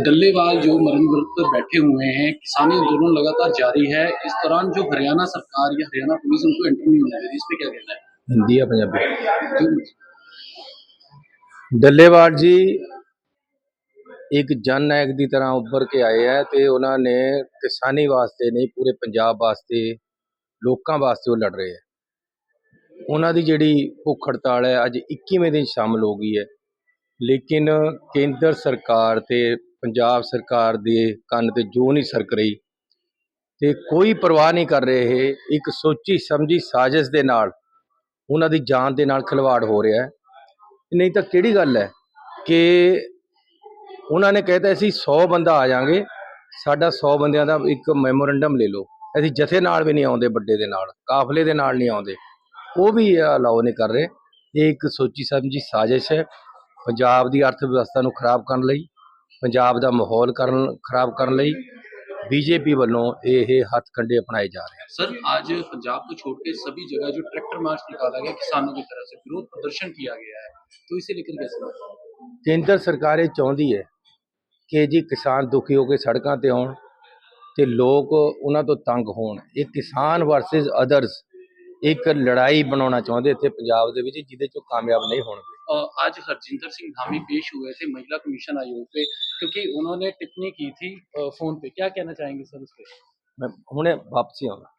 डल्लेवाल जो मरण व्रत पर बैठे हुए हैं किसानी आंदोलन लगातार जारी है इस दौरान जो हरियाणा सरकार या हरियाणा पुलिस उनको एंट्री नहीं होने दे रही इस पे क्या कहना है ਹਿੰਦੀ ਆ ਪੰਜਾਬੀ जो- ਡੱਲੇਵਾਲ ਜੀ ਇੱਕ ਜਨ ਨਾਇਕ ਦੀ ਤਰ੍ਹਾਂ ਉੱਭਰ ਕੇ ਆਏ ਹੈ ਤੇ ਉਹਨਾਂ ਨੇ ਕਿਸਾਨੀ ਵਾਸਤੇ ਨਹੀਂ ਪੂਰੇ ਪੰਜਾਬ ਵਾਸਤੇ ਲੋਕਾਂ ਵਾਸਤੇ ਉਹ ਲੜ ਰਹੇ ਹੈ ਉਹਨਾਂ ਦੀ ਜਿਹੜੀ ਭੁੱਖ ਹੜਤਾਲ ਹੈ ਅੱਜ 21ਵੇਂ ਦਿਨ ਸ਼ਾਮਲ ਹੋ ਗਈ ਹੈ ਲੇਕਿਨ ਕੇਂਦਰ ਸਰਕਾਰ ਤੇ ਪੰਜਾਬ ਸਰਕਾਰ ਦੇ ਕੰਨ ਤੇ ਜੋ ਨਹੀਂ ਸਰਕ ਰਹੀ ਤੇ ਕੋਈ ਪਰਵਾਹ ਨਹੀਂ ਕਰ ਰਹੇ ਇਹ। ਇੱਕ ਸੋਚੀ ਸਮਝੀ ਸਾਜ਼ਿਸ਼ ਦੇ ਨਾਲ ਉਹਨਾਂ ਦੀ ਜਾਨ ਦੇ ਨਾਲ ਖਿਲਵਾੜ ਹੋ ਰਿਹਾ ਹੈ। ਨਹੀਂ ਤਾਂ ਕਿਹੜੀ ਗੱਲ ਹੈ ਕਿ ਉਹਨਾਂ ਨੇ ਕਹਿਤਾ ਅਸੀਂ 100 ਬੰਦਾ ਆ ਜਾਾਂਗੇ ਸਾਡਾ 100 ਬੰਦਿਆਂ ਦਾ ਇੱਕ ਮੈਮੋਰੰਡਮ ਲੈ ਲਓ। ਅਸੀਂ ਜਥੇ ਨਾਲ ਵੀ ਨਹੀਂ ਆਉਂਦੇ, ਵੱਡੇ ਦੇ ਨਾਲ, ਕਾਫਲੇ ਦੇ ਨਾਲ ਨਹੀਂ ਆਉਂਦੇ। ਉਹ ਵੀ ਅਲਾਉ ਨਹੀਂ ਕਰ ਰਹੇ। ਇਹ ਇੱਕ ਸੋਚੀ ਸਮਝੀ ਸਾਜ਼ਿਸ਼ ਹੈ ਪੰਜਾਬ ਦੀ ਅਰਥ ਵਿਵਸਥਾ ਨੂੰ ਖਰਾਬ ਕਰਨ ਲਈ। ਪੰਜਾਬ ਦਾ ਮਾਹੌਲ ਕਰਨ ਖਰਾਬ ਕਰਨ ਲਈ ਬੀਜੇਪੀ ਵੱਲੋਂ ਇਹ ਹੱਥ ਕੰਡੇ ਅਪਣਾਏ ਜਾ ਰਹੇ ਹਨ सर आज पंजाब को छोड़ के सभी जगह जो ट्रैक्टर मार्च निकाला गया किसानों की तरफ से विरोध प्रदर्शन किया गया है तो इसे लेकर कैसे ਕੇਂਦਰ ਸਰਕਾਰ ਇਹ ਚਾਹੁੰਦੀ ਹੈ ਕਿ ਜੀ ਕਿਸਾਨ ਦੁਖੀ ਹੋ ਕੇ ਸੜਕਾਂ ਤੇ ਆਉਣ ਤੇ ਲੋਕ ਉਹਨਾਂ ਤੋਂ ਤੰਗ ਹੋਣ ਇਹ ਕਿਸਾਨ ਵਰਸਸ ਅਦਰਸ ਇੱਕ ਲੜਾਈ ਬਣਾਉਣਾ ਚਾਹੁੰਦੇ ਇੱਥੇ ਪੰਜਾਬ ਦੇ ਵਿੱਚ ਜਿਹਦੇ ਚੋਂ ਕਾਮਯਾਬ ਨਹੀਂ ਹੋਣਗੇ अ, आज हरजिंदर सिंह धामी पेश हुए थे महिला कमीशन आयोग पे क्योंकि उन्होंने टिप्पणी की थी अ, फोन पे क्या कहना चाहेंगे सर उस पर ਮੈਂ ਹੁਣੇ ਵਾਪਸੀ ਆਉਣਾ